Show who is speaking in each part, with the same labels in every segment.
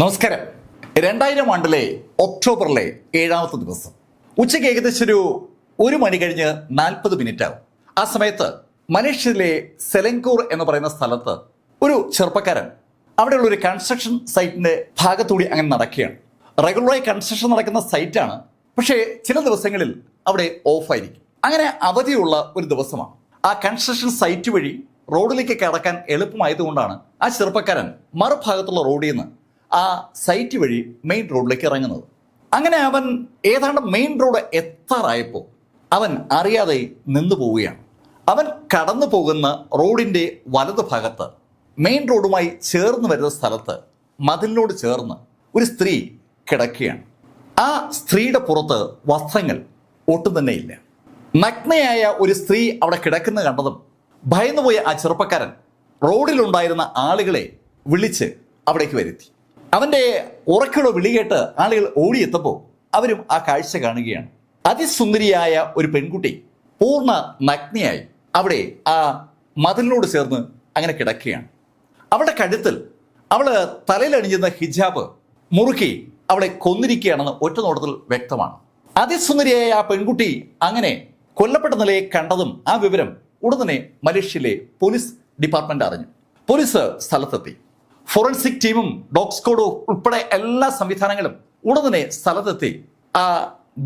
Speaker 1: നമസ്കാരം. രണ്ടായിരം ആണ്ടിലെ ഒക്ടോബറിലെ ഏഴാമത്തെ ദിവസം. ഉച്ചയ്ക്ക് ഏകദേശം ഒരു ഒരു മണി കഴിഞ്ഞ് നാൽപ്പത് മിനിറ്റ് ആവും ആ സമയത്ത് മലേഷ്യയിലെ സെലങ്കൂർ എന്ന് പറയുന്ന സ്ഥലത്ത് ഒരു ചെറുപ്പക്കാരൻ അവിടെയുള്ള ഒരു കൺസ്ട്രക്ഷൻ സൈറ്റിന്റെ ഭാഗത്തൂടി അങ്ങനെ നടക്കുകയാണ്. റെഗുലറായി കൺസ്ട്രക്ഷൻ നടക്കുന്ന സൈറ്റാണ് പക്ഷേ ചില ദിവസങ്ങളിൽ അവിടെ ഓഫായിരിക്കും അങ്ങനെ അവധിയുള്ള ഒരു ദിവസമാണ്. ആ കൺസ്ട്രക്ഷൻ സൈറ്റ് വഴി റോഡിലേക്ക് കടക്കാൻ എളുപ്പമായതുകൊണ്ടാണ് ആ ചെറുപ്പക്കാരൻ മറുഭാഗത്തുള്ള റോഡിൽ നിന്ന് ആ സൈറ്റ് വഴി മെയിൻ റോഡിലേക്ക് ഇറങ്ങുന്നത്. അങ്ങനെ അവൻ ഏതാണ്ട് മെയിൻ റോഡ് എത്താറായപ്പോൾ അവൻ അറിയാതെ നിന്നു പോവുകയാണ്. അവൻ കടന്നു പോകുന്ന റോഡിന്റെ വലതു ഭാഗത്ത് മെയിൻ റോഡുമായി ചേർന്ന് വരുന്ന സ്ഥലത്ത് മതിലിനോട് ചേർന്ന് ഒരു സ്ത്രീ കിടക്കുകയാണ്. ആ സ്ത്രീയുടെ പുറത്ത് വസ്ത്രങ്ങൾ ഒട്ടും തന്നെ ഇല്ല. നഗ്നയായ ഒരു സ്ത്രീ അവിടെ കിടക്കുന്ന കണ്ടതും ഭയന്നുപോയ ആ ചെറുപ്പക്കാരൻ റോഡിലുണ്ടായിരുന്ന ആളുകളെ വിളിച്ച് അവിടേക്ക് വരുത്തി. അവന്റെ ഉറക്കുള്ള വിളികേട്ട് ആളുകൾ ഓടിയെത്തപ്പോൾ അവരും ആ കാഴ്ച കാണുകയാണ്. അതിസുന്ദരിയായ ഒരു പെൺകുട്ടി പൂർണ നഗ്നയായി അവിടെ ആ മതിലിനോട് ചേർന്ന് അങ്ങനെ കിടക്കുകയാണ്. അവളുടെ കഴുത്തിൽ അവൾ തലയിലണിഞ്ഞിരുന്ന ഹിജാബ് മുറുക്കി അവളെ കൊന്നിരിക്കുകയാണെന്ന് ഒറ്റ നോട്ടത്തിൽ വ്യക്തമാണ്. അതിസുന്ദരിയായ ആ പെൺകുട്ടി അങ്ങനെ കൊല്ലപ്പെട്ട നിലയെ കണ്ടതും ആ വിവരം ഉടനെ മലേഷ്യയിലെ പോലീസ് ഡിപ്പാർട്ട്മെന്റ് അറിഞ്ഞു. പോലീസ് സ്ഥലത്തെത്തി. ഫോറൻസിക് ടീമും ഡോഗ് സ്ക്വാഡും ഉൾപ്പെടെ എല്ലാ സംവിധാനങ്ങളും ഉടനെ സ്ഥലത്തെത്തി. ആ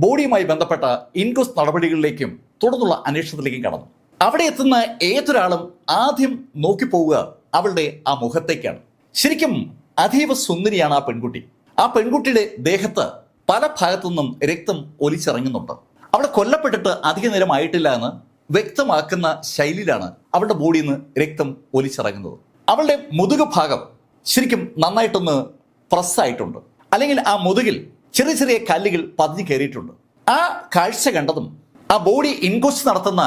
Speaker 1: ബോഡിയുമായി ബന്ധപ്പെട്ട ഇൻക്വസ്റ്റ് നടപടികളിലേക്കും തുടർന്നുള്ള അന്വേഷണത്തിലേക്കും കടന്നു. അവിടെ എത്തുന്ന ഏതൊരാളും ആദ്യം നോക്കിപ്പോവുക അവളുടെ ആ മുഖത്തേക്കാണ്. ശരിക്കും അതീവ സുന്ദരിയാണ് ആ പെൺകുട്ടി. ആ പെൺകുട്ടിയുടെ ദേഹത്ത് പല ഭാഗത്തു നിന്നും രക്തം ഒലിച്ചിറങ്ങുന്നുണ്ട്. അവളെ കൊല്ലപ്പെട്ടിട്ട് അധിക നേരം ആയിട്ടില്ല എന്ന് വ്യക്തമാക്കുന്ന ശൈലിയിലാണ് അവളുടെ ബോഡിയിൽ നിന്ന് രക്തം ഒലിച്ചിറങ്ങുന്നത്. അവളുടെ മുതുക ഭാഗം ശരിക്കും നന്നായിട്ടൊന്ന് പ്രസ്സായിട്ടുണ്ട്. അല്ലെങ്കിൽ ആ മുതുകിൽ ചെറിയ ചെറിയ കല്ലുകൾ പതിഞ്ഞു കയറിയിട്ടുണ്ട്. ആ കാഴ്ച കണ്ടതും ആ ബോഡി ഇൻക്വസ്റ്റ് നടത്തുന്ന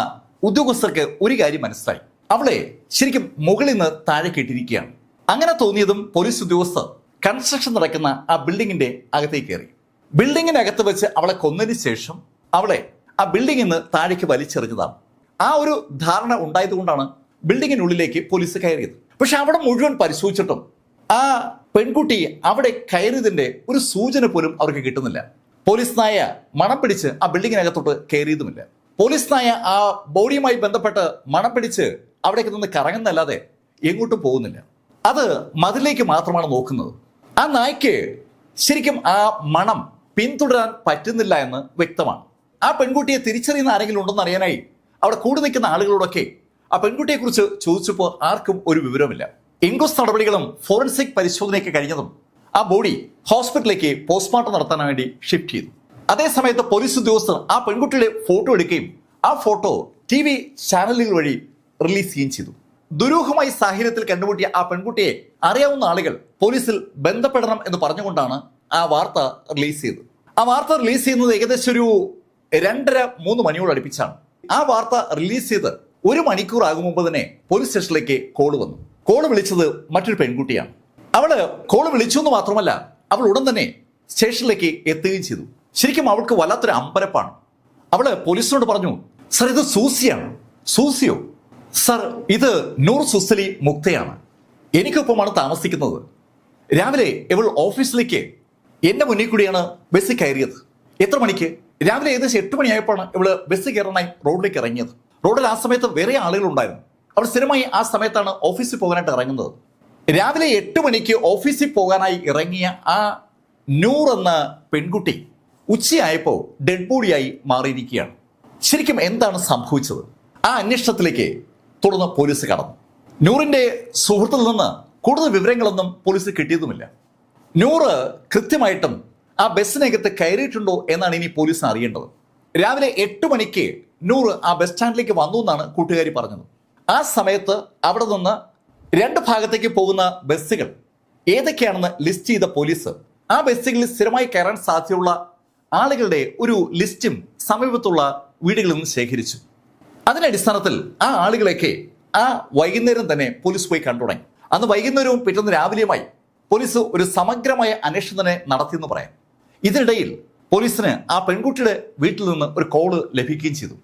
Speaker 1: ഉദ്യോഗസ്ഥർക്ക് ഒരു കാര്യം മനസ്സിലായി. അവളെ ശരിക്കും മുകളിൽ നിന്ന് താഴെ കെട്ടിരിക്കുകയാണ് അങ്ങനെ തോന്നിയതും പോലീസ് ഉദ്യോഗസ്ഥർ കൺസ്ട്രക്ഷൻ നടക്കുന്ന ആ ബിൽഡിങ്ങിന്റെ അകത്തേക്ക് കയറി. ബിൽഡിങ്ങിനകത്ത് വെച്ച് അവളെ കൊന്നതിന് ശേഷം അവളെ ആ ബിൽഡിങ്ങിൽ നിന്ന് താഴേക്ക് വലിച്ചെറിഞ്ഞതാണ്. ആ ഒരു ധാരണ ഉണ്ടായതുകൊണ്ടാണ് ബിൽഡിങ്ങിനുള്ളിലേക്ക് പോലീസ് കയറിയത്. പക്ഷെ അവിടെ മുഴുവൻ പരിശോധിച്ചിട്ടും ആ പെൺകുട്ടി അവിടെ കയറിയതിന്റെ ഒരു സൂചന പോലും അവർക്ക് കിട്ടുന്നില്ല. പോലീസ് നായ മണം പിടിച്ച് ആ ബിൽഡിങ്ങിനകത്തോട്ട് കയറിയതുമില്ല. പോലീസ് നായ ആ ബോഡിയുമായി ബന്ധപ്പെട്ട് മണം പിടിച്ച് അവിടേക്ക് നിന്ന് കറങ്ങുന്നല്ലാതെ എങ്ങോട്ടും പോകുന്നില്ല. അത് മതിലേക്ക് മാത്രമാണ് നോക്കുന്നത്. ആ നായ്ക്ക് ശരിക്കും ആ മണം പിന്തുടരാൻ പറ്റുന്നില്ല എന്ന് വ്യക്തമാണ്. ആ പെൺകുട്ടിയെ തിരിച്ചറിയുന്ന ആരെങ്കിലും ഉണ്ടെന്ന് അറിയാനായി അവിടെ കൂടി നിൽക്കുന്ന ആളുകളോടൊക്കെ ആ പെൺകുട്ടിയെക്കുറിച്ച് ചോദിച്ചപ്പോൾ ആർക്കും ഒരു വിവരമില്ല ഇൻക്വസ്റ്റ് നടപടികളും ഫോറൻസിക് പരിശോധനയൊക്കെ കഴിഞ്ഞതും ആ ബോഡി ഹോസ്പിറ്റലിലേക്ക് പോസ്റ്റ്മോർട്ടം നടത്താൻ വേണ്ടി ഷിഫ്റ്റ് ചെയ്തു. അതേസമയത്ത് പോലീസ് ഉദ്യോഗസ്ഥർ ആ പെൺകുട്ടിയുടെ ഫോട്ടോ എടുക്കുകയും ആ ഫോട്ടോ ടി വി ചാനലുകൾ വഴി റിലീസ് ചെയ്യുകയും ചെയ്തു. ദുരൂഹമായ സാഹചര്യത്തിൽ കണ്ടുമുട്ടിയ ആ പെൺകുട്ടിയെ അറിയാവുന്ന ആളുകൾ പോലീസിൽ ബന്ധപ്പെടണം എന്ന് പറഞ്ഞുകൊണ്ടാണ് ആ വാർത്ത റിലീസ് ചെയ്തത്. ആ വാർത്ത റിലീസ് ചെയ്യുന്നത് ഏകദേശം ഒരു രണ്ടര മൂന്ന് മണിയോട് അടുപ്പിച്ചാണ്. ആ വാർത്ത റിലീസ് ചെയ്ത് ഒരു മണിക്കൂർ ആകും മുമ്പ് തന്നെ പോലീസ് സ്റ്റേഷനിലേക്ക് കോൾ വന്നു. കോൾ വിളിച്ചത് മറ്റൊരു പെൺകുട്ടിയാണ്. അവൾ കോൾ വിളിച്ചു എന്ന് മാത്രമല്ല അവൾ ഉടൻ തന്നെ സ്റ്റേഷനിലേക്ക് എത്തുകയും ചെയ്തു. ശരിക്കും അവൾക്ക് വല്ലാത്തൊരു അമ്പരപ്പാണ്. അവൾ പോലീസിനോട് പറഞ്ഞു സർ ഇത് സൂസിയാണ്. സൂസിയോ? സർ ഇത് നൂർ സുസലി മുക്തയാണ്. എനിക്കൊപ്പമാണ് താമസിക്കുന്നത്. രാവിലെ ഇവൾ ഓഫീസിലേക്ക് എന്റെ മുന്നിൽ കൂടിയാണ് ബസ് കയറിയത്. എത്ര മണിക്ക്? രാവിലെ ഏകദേശം എട്ട് മണിയായപ്പോഴാണ് ഇവൾ ബസ് കയറാനായി റോഡിലേക്ക് ഇറങ്ങിയത്. റോഡിൽ ആ സമയത്ത് വേറെ ആളുകളുണ്ടായിരുന്നു. അവൾ സ്ഥിരമായി ആ സമയത്താണ് ഓഫീസിൽ പോകാനായിട്ട് ഇറങ്ങുന്നത്. രാവിലെ എട്ട് മണിക്ക് ഓഫീസിൽ പോകാനായി ഇറങ്ങിയ ആ നൂർ എന്ന പെൺകുട്ടി ഉച്ചയായപ്പോൾ ഡെഡ് ബോഡിയായി മാറിയിരിക്കുകയാണ്. ശരിക്കും എന്താണ് സംഭവിച്ചത്? ആ അന്വേഷണത്തിലേക്ക് തുടർന്ന് പോലീസ് കടന്നു. നൂറിന്റെ സുഹൃത്തിൽ നിന്ന് കൂടുതൽ വിവരങ്ങളൊന്നും പോലീസ് കിട്ടിയതുമില്ല. നൂറ് കൃത്യമായിട്ടും ആ ബസ്സിനകത്ത് കയറിയിട്ടുണ്ടോ എന്നാണ് ഇനി പോലീസിന് അറിയേണ്ടത്. രാവിലെ എട്ട് മണിക്ക് നൂറ് ആ ബസ് സ്റ്റാൻഡിലേക്ക് വന്നു എന്നാണ് കൂട്ടുകാരി പറഞ്ഞത്. ആ സമയത്ത് അവിടെ നിന്ന് രണ്ട് ഭാഗത്തേക്ക് പോകുന്ന ബസ്സുകൾ ഏതൊക്കെയാണെന്ന് ലിസ്റ്റ് ചെയ്ത പോലീസ്. ആ ബസ്സുകളിൽ സ്ഥിരമായി കയറാൻ സാധ്യതയുള്ള ആളുകളുടെ ഒരു ലിസ്റ്റും സമീപത്തുള്ള വീടുകളിൽ നിന്ന് ശേഖരിച്ചു. അതിന്റെ അടിസ്ഥാനത്തിൽ ആ ആളുകളെയൊക്കെ ആ വൈകുന്നേരം തന്നെ പോലീസ് പോയി കണ്ടു തുടങ്ങി. അന്ന് വൈകുന്നേരവും പിറ്റേന്ന് രാവിലെയുമായി പോലീസ് ഒരു സമഗ്രമായ അന്വേഷണം തന്നെ നടത്തിയെന്ന് പറയാം. ഇതിനിടയിൽ പോലീസിന് ആ പെൺകുട്ടിയുടെ വീട്ടിൽ നിന്ന് ഒരു കോൾ ലഭിക്കുകയും ചെയ്തു.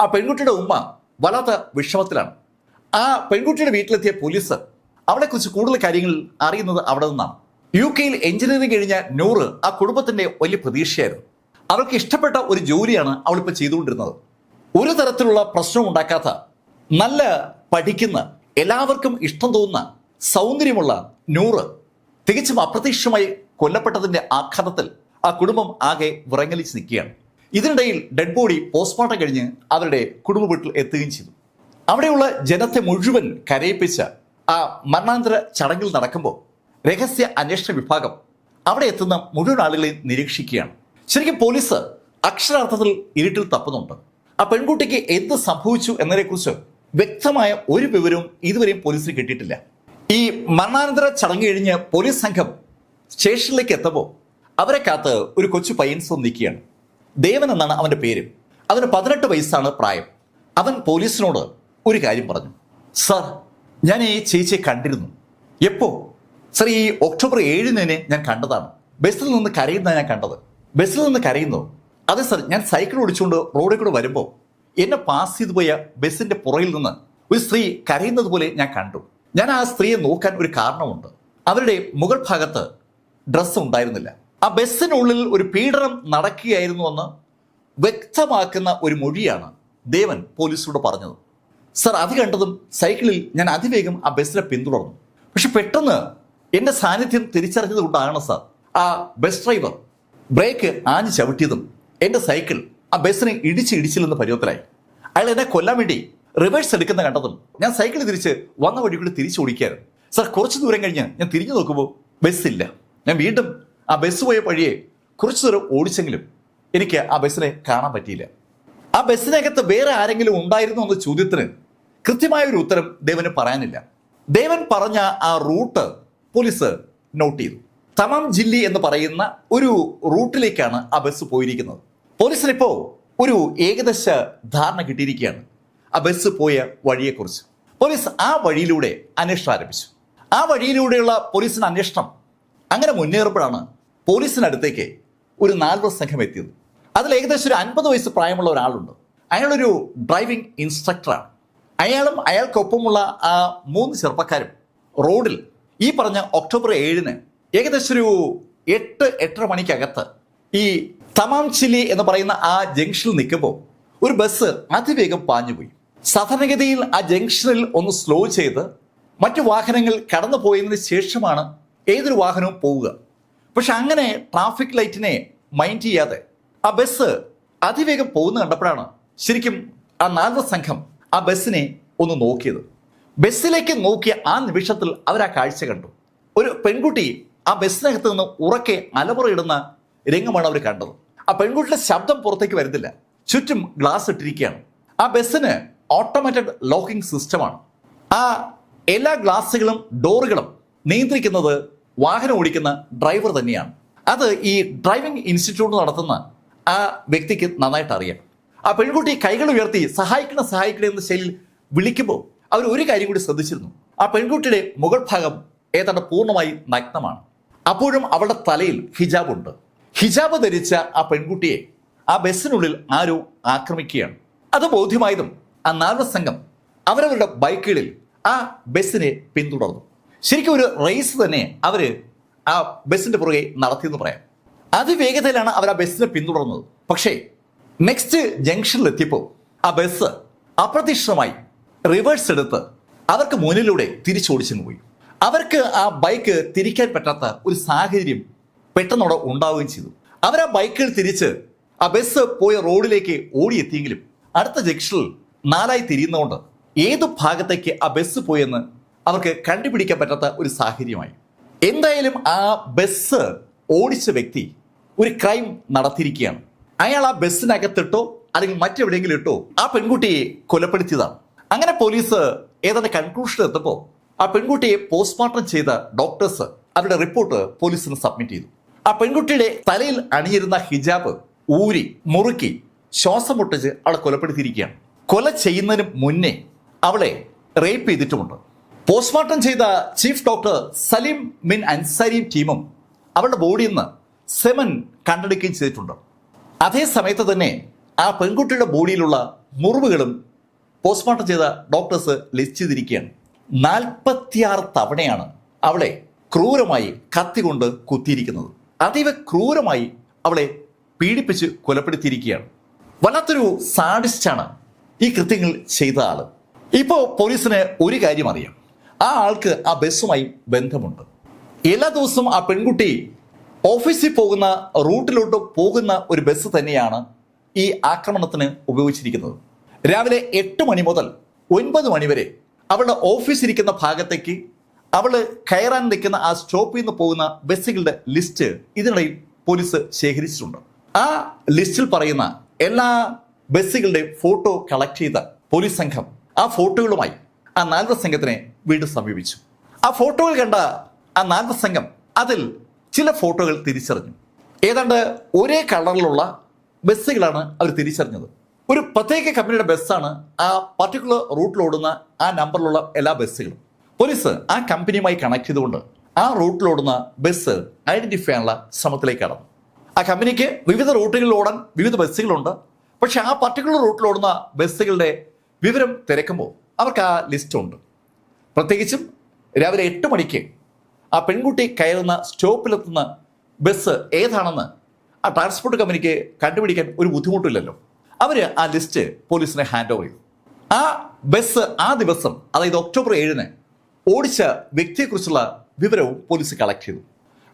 Speaker 1: ആ പെൺകുട്ടിയുടെ ഉമ്മ വല്ലാത്ത വിഷമത്തിലാണ്. ആ പെൺകുട്ടിയുടെ വീട്ടിലെത്തിയ പോലീസ് അവളെക്കുറിച്ച് കൂടുതൽ കാര്യങ്ങൾ അറിയുന്നത് അവിടെ നിന്നാണ്. യു കെയിൽ എഞ്ചിനീയറിംഗ് കഴിഞ്ഞ നൂറ് ആ കുടുംബത്തിന്റെ വലിയ പ്രതീക്ഷയായിരുന്നു. അവൾക്ക് ഇഷ്ടപ്പെട്ട ഒരു ജോലിയാണ് അവളിപ്പോൾ ചെയ്തുകൊണ്ടിരുന്നത്. ഒരു തരത്തിലുള്ള പ്രശ്നവും ഉണ്ടാക്കാത്ത നല്ല പഠിക്കുന്ന എല്ലാവർക്കും ഇഷ്ടം തോന്നുന്ന സൗന്ദര്യമുള്ള നൂറ് തികച്ചും അപ്രതീക്ഷിതമായി കൊല്ലപ്പെട്ടതിന്റെ ആഘാതത്തിൽ ആ കുടുംബം ആകെ വിറങ്ങലിച്ച് നിൽക്കുകയാണ്. ഇതിനിടയിൽ ഡെഡ് ബോഡി പോസ്റ്റ്മോർട്ടം കഴിഞ്ഞ് അവരുടെ കുടുംബ വീട്ടിൽ എത്തുകയും ചെയ്തു. അവിടെയുള്ള ജനത്തെ മുഴുവൻ കരയിപ്പിച്ച ആ മരണാന്തര ചടങ്ങിൽ നടക്കുമ്പോൾ രഹസ്യ അന്വേഷണ വിഭാഗം അവിടെ എത്തുന്ന മുഴുവൻ ആളുകളെയും നിരീക്ഷിക്കുകയാണ്. ശരിക്കും പോലീസ് അക്ഷരാർത്ഥത്തിൽ ഇരുട്ടിൽ തപ്പുന്നുണ്ട്. ആ പെൺകുട്ടിക്ക് എന്ത് സംഭവിച്ചു എന്നതിനെക്കുറിച്ച് വ്യക്തമായ ഒരു വിവരവും ഇതുവരെയും പോലീസിന് കിട്ടിയിട്ടില്ല. ഈ മരണാനന്തര ചടങ്ങ് കഴിഞ്ഞ് പോലീസ് സംഘം സ്റ്റേഷനിലേക്ക് എത്തുമ്പോൾ അവരെ കാത്ത് ഒരു കൊച്ചു പയ്യൻസോ നിൽക്കുകയാണ്. ദേവൻ എന്നാണ് അവന്റെ പേര്. അവന് പതിനെട്ട് വയസ്സാണ് പ്രായം. അവൻ പോലീസിനോട് ഒരു കാര്യം പറഞ്ഞു. സർ ഞാൻ ഈ ചേച്ചിയെ കണ്ടിരുന്നു. എപ്പോ? സർ ഈ ഒക്ടോബർ ഏഴിന് ഞാൻ കണ്ടതാണ്. ബസ്സിൽ നിന്ന് കരയുന്ന ഞാൻ കണ്ടത്. ബസ്സിൽ നിന്ന് കരയുന്നു. അതെ സർ ഞാൻ സൈക്കിൾ ഓടിച്ചുകൊണ്ട് റോഡിൽ കൂടെ വരുമ്പോൾ എന്നെ പാസ് ചെയ്തു പോയ ബസ്സിന്റെ പുറയിൽ നിന്ന് ഒരു സ്ത്രീ കരയുന്നത് പോലെ ഞാൻ കണ്ടു. ഞാൻ ആ സ്ത്രീയെ നോക്കാൻ ഒരു കാരണമുണ്ട്. അവരുടെ മുകൾ ഭാഗത്ത് ഡ്രസ്സ് ഉണ്ടായിരുന്നില്ല. ആ ബസ്സിനുള്ളിൽ ഒരു പീഡനം നടക്കുകയായിരുന്നു എന്ന് വ്യക്തമാക്കുന്ന ഒരു മൊഴിയാണ് ദേവൻ പോലീസിനോട് പറഞ്ഞത്. സർ അത് കണ്ടതും സൈക്കിളിൽ ഞാൻ അതിവേഗം ആ ബസ്സിനെ പിന്തുടർന്നു. പക്ഷെ പെട്ടെന്ന് എന്റെ സാന്നിധ്യം തിരിച്ചറിഞ്ഞത് കൊണ്ടാണ് സാർ. ആ ബസ് ഡ്രൈവർ ബ്രേക്ക് ആഞ്ഞു ചവിട്ടിയതും എന്റെ സൈക്കിൾ ആ ബസ്സിനെ ഇടിച്ച് ഇടിച്ചില്ലെന്ന് പരുവത്തിലായി. അയാൾ എന്നെ കൊല്ലാൻ വേണ്ടി റിവേഴ്സ് എടുക്കുന്ന കണ്ടതും ഞാൻ സൈക്കിൾ തിരിച്ച് വന്ന വഴി കൂടി തിരിച്ചു ഓടിക്കാറ് സർ കുറച്ച് ദൂരം കഴിഞ്ഞ് ഞാൻ തിരിഞ്ഞു നോക്കുമ്പോൾ ബസ്സില്ല. ഞാൻ വീണ്ടും ആ ബസ് പോയ വഴിയെ കുറച്ചു ദൂരം ഓടിച്ചെങ്കിലും എനിക്ക് ആ ബസ്സിനെ കാണാൻ പറ്റിയില്ല. ആ ബസ്സിനകത്ത് വേറെ ആരെങ്കിലും ഉണ്ടായിരുന്നു എന്ന ചോദ്യത്തിന് കൃത്യമായ ഒരു ഉത്തരം ദേവന് പറയാനില്ല. ദേവൻ പറഞ്ഞ ആ റൂട്ട് പോലീസ് നോട്ട് ചെയ്തു. തമാം ജില്ലി എന്ന് പറയുന്ന ഒരു റൂട്ടിലേക്കാണ് ആ ബസ് പോയിരിക്കുന്നത്. പോലീസിനിപ്പോ ഒരു ഏകദേശ ധാരണ കിട്ടിയിരിക്കുകയാണ് ആ ബസ് പോയ വഴിയെക്കുറിച്ച്. പോലീസ് ആ വഴിയിലൂടെ അന്വേഷണം ആരംഭിച്ചു. ആ വഴിയിലൂടെയുള്ള പോലീസിന് അന്വേഷണം അങ്ങനെ മുന്നേറുമ്പോഴാണ് പോലീസിനടുത്തേക്ക് ഒരു നാൽപ്പത് സംഘം എത്തിയത്. അതിൽ ഏകദേശം ഒരു അൻപത് വയസ്സ് പ്രായമുള്ള ഒരാളുണ്ട്. അയാളൊരു ഡ്രൈവിംഗ് ഇൻസ്ട്രക്ടറാണ് അയാളും അയാൾക്കൊപ്പമുള്ള ആ മൂന്ന് ചെറുപ്പക്കാരും റോഡിൽ ഈ പറഞ്ഞ ഒക്ടോബർ ഏഴിന് ഏകദേശം ഒരു എട്ട് എട്ടര മണിക്കകത്ത് ഈ തമാം ചിലി എന്ന് പറയുന്ന ആ ജംഗ്ഷനിൽ നിൽക്കുമ്പോൾ ഒരു ബസ് അതിവേഗം പാഞ്ഞുപോയി. സാധാരണഗതിയിൽ ആ ജംഗ്ഷനിൽ ഒന്ന് സ്ലോ ചെയ്ത് മറ്റു വാഹനങ്ങൾ കടന്നു പോയതിന് ശേഷമാണ് ഏതൊരു വാഹനവും പോവുക. പക്ഷെ അങ്ങനെ ട്രാഫിക് ലൈറ്റിനെ മൈൻഡ് ചെയ്യാതെ ആ ബസ് അതിവേഗം പോകുന്ന കണ്ടപ്പോഴാണ് ശരിക്കും ആ നാൽവ സംഘം ആ ബസ്സിനെ ഒന്ന് നോക്കിയത്. ബസ്സിലേക്ക് നോക്കിയ ആ നിമിഷത്തിൽ അവർ ആ കാഴ്ച കണ്ടു. ഒരു പെൺകുട്ടി ആ ബസ്സിനകത്ത് നിന്ന് ഉറക്കെ അലമുറയിടുന്ന രംഗമാണ് അവർ കണ്ടത്. ആ പെൺകുട്ടിയുടെ ശബ്ദം പുറത്തേക്ക് വരുന്നില്ല. ചുറ്റും ഗ്ലാസ് ഇട്ടിരിക്കുകയാണ്. ആ ബസ്സിന് ഓട്ടോമാറ്റഡ് ലോക്കിംഗ് സിസ്റ്റമാണ് ആ എല്ലാ ഗ്ലാസ്സുകളും ഡോറുകളും നിയന്ത്രിക്കുന്നത് വാഹനം ഓടിക്കുന്ന ഡ്രൈവർ തന്നെയാണ്. അത് ഈ ഡ്രൈവിംഗ് ഇൻസ്റ്റിറ്റ്യൂട്ട് നടത്തുന്ന ആ വ്യക്തിക്ക് നന്നായിട്ട് അറിയാം. ആ പെൺകുട്ടി കൈകൾ ഉയർത്തി സഹായിക്കണം സഹായിക്കണം എന്ന ശൈലിയിൽ വിളിക്കുമ്പോൾ അവർ ഒരു കാര്യം കൂടി ശ്രദ്ധിച്ചിരുന്നു. ആ പെൺകുട്ടിയുടെ മുകൾ ഭാഗം ഏതാണ്ട് പൂർണമായി നഗ്നമാണ്. അപ്പോഴും അവളുടെ തലയിൽ ഹിജാബ് ഉണ്ട്. ഹിജാബ് ധരിച്ച ആ പെൺകുട്ടിയെ ആ ബസ്സിനുള്ളിൽ ആരോ ആക്രമിക്കുകയാണ്. അത് ബോധ്യമായതും ആ നാൽവ സംഘം അവരവരുടെ ബൈക്കുകളിൽ ആ ബസ്സിനെ പിന്തുടർന്നു. ശരിക്കും ഒരു റേസ് തന്നെ അവർ ആ ബസ്സിന്റെ പുറകെ നടത്തിയെന്ന് പറയാം. അതിവേഗതയിലാണ് അവർ ആ ബസ്സിനെ പിന്തുടർന്നത്. പക്ഷേ നെക്സ്റ്റ് ജംഗ്ഷനിലെത്തിയപ്പോൾ ആ ബസ് അപ്രതീക്ഷിതമായി റിവേഴ്സ് എടുത്ത് അവർക്ക് മുന്നിലൂടെ തിരിച്ചോടിച്ചെന്ന് പോയി. അവർക്ക് ആ ബൈക്ക് തിരിക്കാൻ പറ്റാത്ത ഒരു സാഹചര്യം പെട്ടെന്നോടെ ഉണ്ടാവുകയും ചെയ്തു. അവർ ആ ബൈക്കിൽ തിരിച്ച് ആ ബസ് പോയ റോഡിലേക്ക് ഓടിയെത്തിയെങ്കിലും അടുത്ത ജംഗ്ഷനിൽ നാലായി തിരിയുന്നതുകൊണ്ട് ഏത് ഭാഗത്തേക്ക് ആ ബസ് പോയെന്ന് അവർക്ക് കണ്ടുപിടിക്കാൻ പറ്റാത്ത ഒരു സാഹചര്യമായി. എന്തായാലും ആ ബസ് ഓടിച്ച വ്യക്തി ഒരു ക്രൈം നടത്തിയിരിക്കുകയാണ്. അയാൾ ആ ബസ്സിനകത്തിട്ടോ അല്ലെങ്കിൽ മറ്റെവിടെയെങ്കിലും ഇട്ടോ ആ പെൺകുട്ടിയെ കൊലപ്പെടുത്തിയതാണ്. അങ്ങനെ പോലീസ് ഏതാണ്ട് കൺക്ലൂഷൻ എത്തപ്പോൾ ആ പെൺകുട്ടിയെ പോസ്റ്റ്മോർട്ടം ചെയ്ത ഡോക്ടേഴ്സ് അവരുടെ റിപ്പോർട്ട് പോലീസിന് സബ്മിറ്റ് ചെയ്തു. ആ പെൺകുട്ടിയുടെ തലയിൽ അണിയിരുന്ന ഹിജാബ് ഊരി മുറുക്കി ശ്വാസം മുട്ടിച്ച് അവളെ കൊലപ്പെടുത്തിയിരിക്കുകയാണ്. കൊല ചെയ്യുന്നതിന് മുന്നേ അവളെ റേപ്പ് ചെയ്തിട്ടുമുണ്ട്. പോസ്റ്റ്മോർട്ടം ചെയ്ത ചീഫ് ഡോക്ടർ സലീം മിൻ അൻസാരിയും ടീമും അവളുടെ ബോഡിയിൽ നിന്ന് സെമൻ കണ്ടെടുക്കുകയും ചെയ്തിട്ടുണ്ട്. അതേ സമയത്ത് തന്നെ ആ പെൺകുട്ടിയുടെ ബോഡിയിലുള്ള മുറിവുകളും പോസ്റ്റ്മോർട്ടം ചെയ്ത ഡോക്ടേഴ്സ് ലിസ്റ്റ് ചെയ്തിരിക്കുകയാണ്. നാൽപ്പത്തിയാറ് തവണയാണ് അവളെ ക്രൂരമായി കത്തി കൊണ്ട് കുത്തിയിരിക്കുന്നത്. അതീവ ക്രൂരമായി അവളെ പീഡിപ്പിച്ച് കൊലപ്പെടുത്തിയിരിക്കുകയാണ്. വല്ലാത്തൊരു സാഡിസ്റ്റാണ് ഈ കൃത്യങ്ങൾ ചെയ്ത ആൾ. ഇപ്പോൾ പോലീസിന് ഒരു കാര്യം അറിയാം. ആ ആൾക്ക് ആ ബസ്സുമായി ബന്ധമുണ്ട്. എല്ലാ ദിവസവും ആ പെൺകുട്ടി ഓഫീസിൽ പോകുന്ന റൂട്ടിലോട്ട് പോകുന്ന ഒരു ബസ് തന്നെയാണ് ഈ ആക്രമണത്തിന് ഉപയോഗിച്ചിരിക്കുന്നത്. രാവിലെ എട്ട് മണി മുതൽ ഒൻപത് മണി വരെ അവളുടെ ഓഫീസ് ഇരിക്കുന്ന ഭാഗത്തേക്ക് അവൾ കയറാൻ നിൽക്കുന്ന ആ സ്റ്റോപ്പിൽ നിന്ന് പോകുന്ന ബസ്സുകളുടെ ലിസ്റ്റ് ഇതിനിടയിൽ പോലീസ് ശേഖരിച്ചിട്ടുണ്ട്. ആ ലിസ്റ്റിൽ പറയുന്ന എല്ലാ ബസ്സുകളുടെയും ഫോട്ടോ കളക്ട് ചെയ്ത പോലീസ് സംഘം ആ ഫോട്ടോകളുമായി ആ നാൽവ സംഘത്തിനെ വീണ്ടും സമീപിച്ചു. ആ ഫോട്ടോകൾ കണ്ട ആ നാഗസംഘം അതിൽ ചില ഫോട്ടോകൾ തിരിച്ചറിഞ്ഞു. ഏതാണ്ട് ഒരേ കളറിലുള്ള ബസ്സുകളാണ് അവർ തിരിച്ചറിഞ്ഞത്. ഒരു പ്രത്യേക കമ്പനിയുടെ ബസ്സാണ് ആ പർട്ടിക്കുലർ റൂട്ടിലോടുന്ന ആ നമ്പറിലുള്ള എല്ലാ ബസ്സുകളും. പോലീസ് ആ കമ്പനിയുമായി കണക്ട് ചെയ്തുകൊണ്ട് ആ റൂട്ടിലോടുന്ന ബസ് ഐഡന്റിഫൈ ചെയ്യാനുള്ള ശ്രമത്തിലേക്ക് കടന്നു. ആ കമ്പനിക്ക് വിവിധ റൂട്ടുകളിൽ ഓടാൻ വിവിധ ബസ്സുകളുണ്ട്. പക്ഷെ ആ പർട്ടിക്കുലർ റൂട്ടിലോടുന്ന ബസ്സുകളുടെ വിവരം തിരക്കുമ്പോൾ അവർക്ക് ആ ലിസ്റ്റ് ഉണ്ട്. പ്രത്യേകിച്ചും രാവിലെ എട്ട് മണിക്ക് ആ പെൺകുട്ടി കയറുന്ന സ്റ്റോപ്പിലെത്തുന്ന ബസ് ഏതാണെന്ന് ആ ട്രാൻസ്പോർട്ട് കമ്പനിക്ക് കണ്ടുപിടിക്കാൻ ഒരു ബുദ്ധിമുട്ടില്ലല്ലോ. അവർ ആ ലിസ്റ്റ് പോലീസിനെ ഹാൻഡ് ഓവർ ചെയ്തു. ആ ബസ് ആ ദിവസം അതായത് ഒക്ടോബർ ഏഴിന് ഓടിച്ച വ്യക്തിയെക്കുറിച്ചുള്ള വിവരവും പോലീസ് കളക്ട് ചെയ്തു.